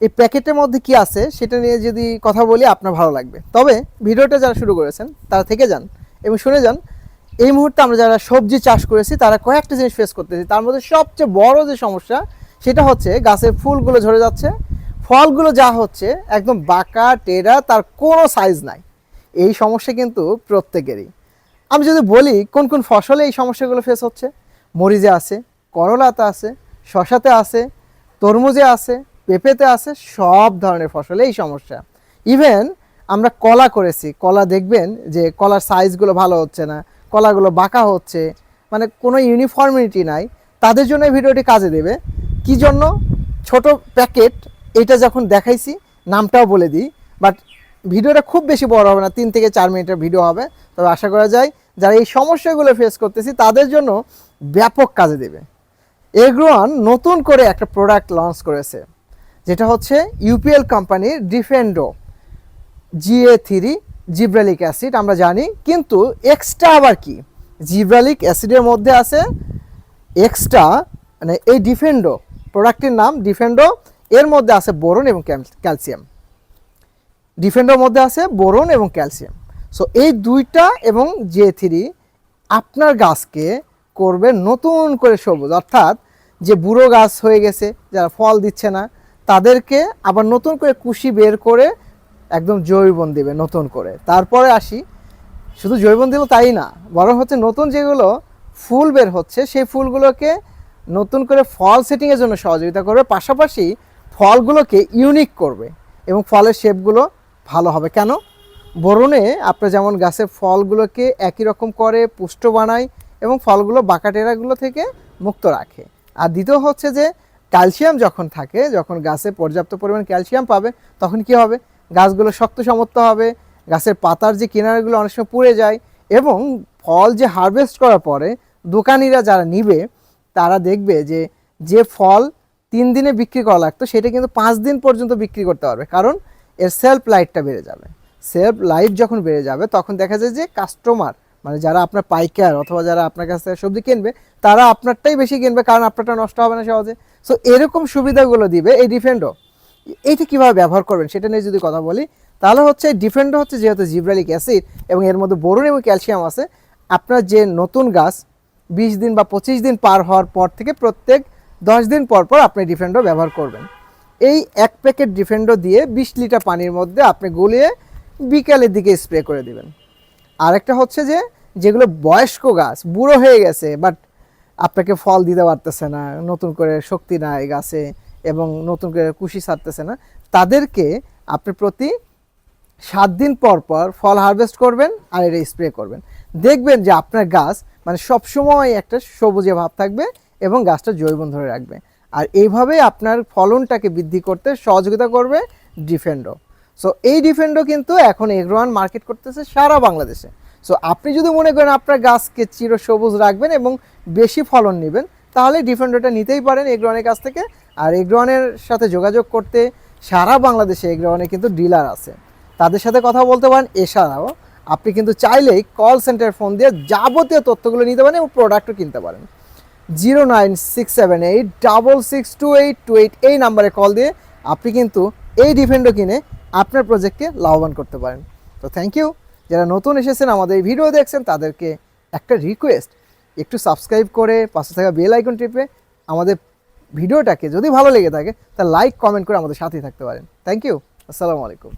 এই প্যাকেটের মধ্যে কি আছে সেটা নিয়ে যদি কথা বলি, আপনার ভালো লাগবে। তবে ভিডিওটা যারা শুরু করেছেন, তারা থেকে যান এবং শুনে যান, এই মুহূর্তে আমরা যারা সবজি চাষ করেছি, তারা কয়েকটা জিনিস ফেস করতেছি। তার মধ্যে সবচেয়ে বড় যে সমস্যা, সেটা হচ্ছে গাছের ফুলগুলো ঝরে যাচ্ছে। ফলগুলো যা হচ্ছে, একদম বাঁকা, টেরা, তার কোনো সাইজ নাই। এই সমস্যা কিন্তু প্রত্যেকেরই। আমি যদি বলি, কোন কোন ফসলে এই সমস্যাগুলো ফেস হচ্ছে? মরিচে আছে, করলাতে আছে শশাতে আছে, তরমুজে আছে পেঁপেতে আছে সব ধরনের ফসলে, এই সমস্যা। ইভেন আমরা কলা করেছি, কলা দেখবেন যে কলার সাইজগুলো ভালো হচ্ছে না, কলাগুলো বাঁকা হচ্ছে মানে কোনো ইউনিফর্মিটি নাই, তাদের জন্য ভিডিওটি কাজে দেবে। কি জন্য? ছোট প্যাকেট এটা যখন দেখাইছি, নামটাও বলে দিই বাট ভিডিওটা খুব বেশি বড় হবে না, তিন থেকে চার মিনিটের ভিডিও হবে, তবে আশা করা যায় যারা এই সমস্যাগুলো ফেস করতেছি, তাদের জন্য ব্যাপক কাজে দেবে। এগ্রোয়ান নতুন করে একটা প্রোডাক্ট লঞ্চ করেছে। যেটা হচ্ছে ইউপিএল কোম্পানির Defendo, GA three, gibberellic acid, আমরা জানি। কিন্তু এক্সট্রা আবার কি? জিব্রালিক অ্যাসিডের মধ্যে আছে এক্সট্রা মানে এই ডিফেন্ডো, প্রোডাক্টের নাম ডিফেন্ডো, এর মধ্যে আছে বোরন এবং ক্যালসিয়াম। ডিফেন্ডোর মধ্যে আছে বোরন এবং ক্যালসিয়াম। সো এই দুইটা এবং জে থ্রি আপনার গাছকে করবে নতুন করে সবুজ। অর্থাৎ যে বুড়ো গাছ হয়ে গেছে, যারা ফল দিচ্ছে না তাদেরকে আবার নতুন করে কুশি বের করে একদম জৈবন দেবে, নতুন করে। তারপরে আসি, শুধু জৈবন দিল তাই না, বরং হচ্ছে নতুন যেগুলো ফুল বের হচ্ছে, সেই ফুলগুলোকে নতুন করে ফল সেটিংয়ের জন্য সহযোগিতা করবে, পাশাপাশি ফলগুলোকে ইউনিক করবে এবং ফলের শেপগুলো ভালো হবে। কেন? বরণে আপনার যেমন গাছের ফলগুলোকে একই রকম করে পুষ্ট বানায় এবং ফলগুলো বাঁকাটেরাগুলো থেকে মুক্ত রাখে। আর দ্বিতীয় হচ্ছে যে ক্যালসিয়াম যখন থাকে, যখন গাছে পর্যাপ্ত পরিমাণ ক্যালসিয়াম পাবে, তখন কি হবে? গাছগুলো শক্ত সমর্থ হবে, গাছের পাতার যে কিনারগুলো অনেক সময় পুড়ে যায় এবং ফল যে হারভেস্ট করার পরে দোকানিরা যারা নিবে, তারা দেখবে যে যে ফল তিন দিনে বিক্রি করা লাগতো, সেটা কিন্তু পাঁচ দিন পর্যন্ত বিক্রি করতে পারবে। কারণ এর সেলফ লাইটটা বেড়ে যাবে। সেলফ লাইট যখন বেড়ে যাবে, তখন দেখা যায় যে কাস্টমার মানে যারা আপনার পাইকার অথবা যারা আপনার কাছ থেকে সবজি কিনবে, তারা আপনারটাই বেশি কিনবে কারণ আপনারটা নষ্ট হবে না সহজে। সো এরকম সুবিধাগুলো দিবে এই ডিফেন্ডো এইটা কীভাবে ব্যবহার করবেন সেটা নিয়ে যদি কথা বলি, তাহলে হচ্ছে ডিফেন্ডো হচ্ছে যেহেতু জিব্রালিক অ্যাসিড এবং এর মধ্যে বোরন এবং ক্যালসিয়াম আছে, আপনার যে নতুন গাছ, বিশ দিন বা পঁচিশ দিন পার হওয়ার পর থেকে প্রত্যেক দশ দিন পর পর আপনি ডিফেন্ডো ব্যবহার করবেন। এই এক প্যাকেট ডিফেন্ডো দিয়ে বিশ লিটার পানির মধ্যে আপনি গলিয়ে বিকালের দিকে স্প্রে করে দিবেন। আরেকটা হচ্ছে যে যেগুলো বয়স্ক গাছ, বুড়ো হয়ে গেছে বাট আপনাকে ফল দিতে পারতেছে না, নতুন করে শক্তি নাই গাছে এবং নতুন করে কুশি ছাড়তেছে না, তাদেরকে আপনি প্রতি সাত দিন পর পর ফল হারভেস্ট করবেন আর এটা স্প্রে করবেন। দেখবেন যে আপনার গাছ মানে সবসময় একটা সবুজে ভাব থাকবে এবং গাছটা জৈবন ধরে রাখবে। আর এইভাবে আপনার ফলনটাকে বৃদ্ধি করতে সহযোগিতা করবে ডিফেন্ডো সো এই ডিফেন্ডো কিন্তু এখন এগ্রোয়ান মার্কেট করতেছে সারা বাংলাদেশে। সো আপনি যদি মনে করেন আপনার গাছকে চির সবুজ রাখবেন এবং বেশি ফলন নেবেন, তাহলে ডিফেন্ডোটা নিতেই পারেন এগ্রোয়ানের কাছ থেকে। আর এগ্রোয়ানের সাথে যোগাযোগ করতে সারা বাংলাদেশে এগ্রোয়ানে কিন্তু ডিলার আছে। তাদের সাথে কথা বলতে পারেন এছাড়াও আপনি কিন্তু চাইলেই কল সেন্টার ফোন দিয়ে যাবতীয় তথ্যগুলো নিতে পারেন এবং প্রোডাক্টও কিনতে পারেন। Zero nine six seven eight double six two eight two eight এই নাম্বারে কল দিয়ে আপনি কিন্তু এই ডিফেন্ডও কিনে আপনার প্রজেক্টকে লাভবান করতে পারেন। তো থ্যাংক ইউ যারা নতুন এসেছেন, আমাদের ভিডিও দেখছেন, তাদেরকে একটা রিকোয়েস্ট একটু সাবস্ক্রাইব করে পাশে থাকা বেল আইকন টিপে আমাদের ভিডিওটাকে যদি ভালো লেগে থাকে, তা লাইক কমেন্ট করে আমাদের সাথেই থাকতে পারেন। থ্যাংক ইউ আসসালামু আলাইকুম।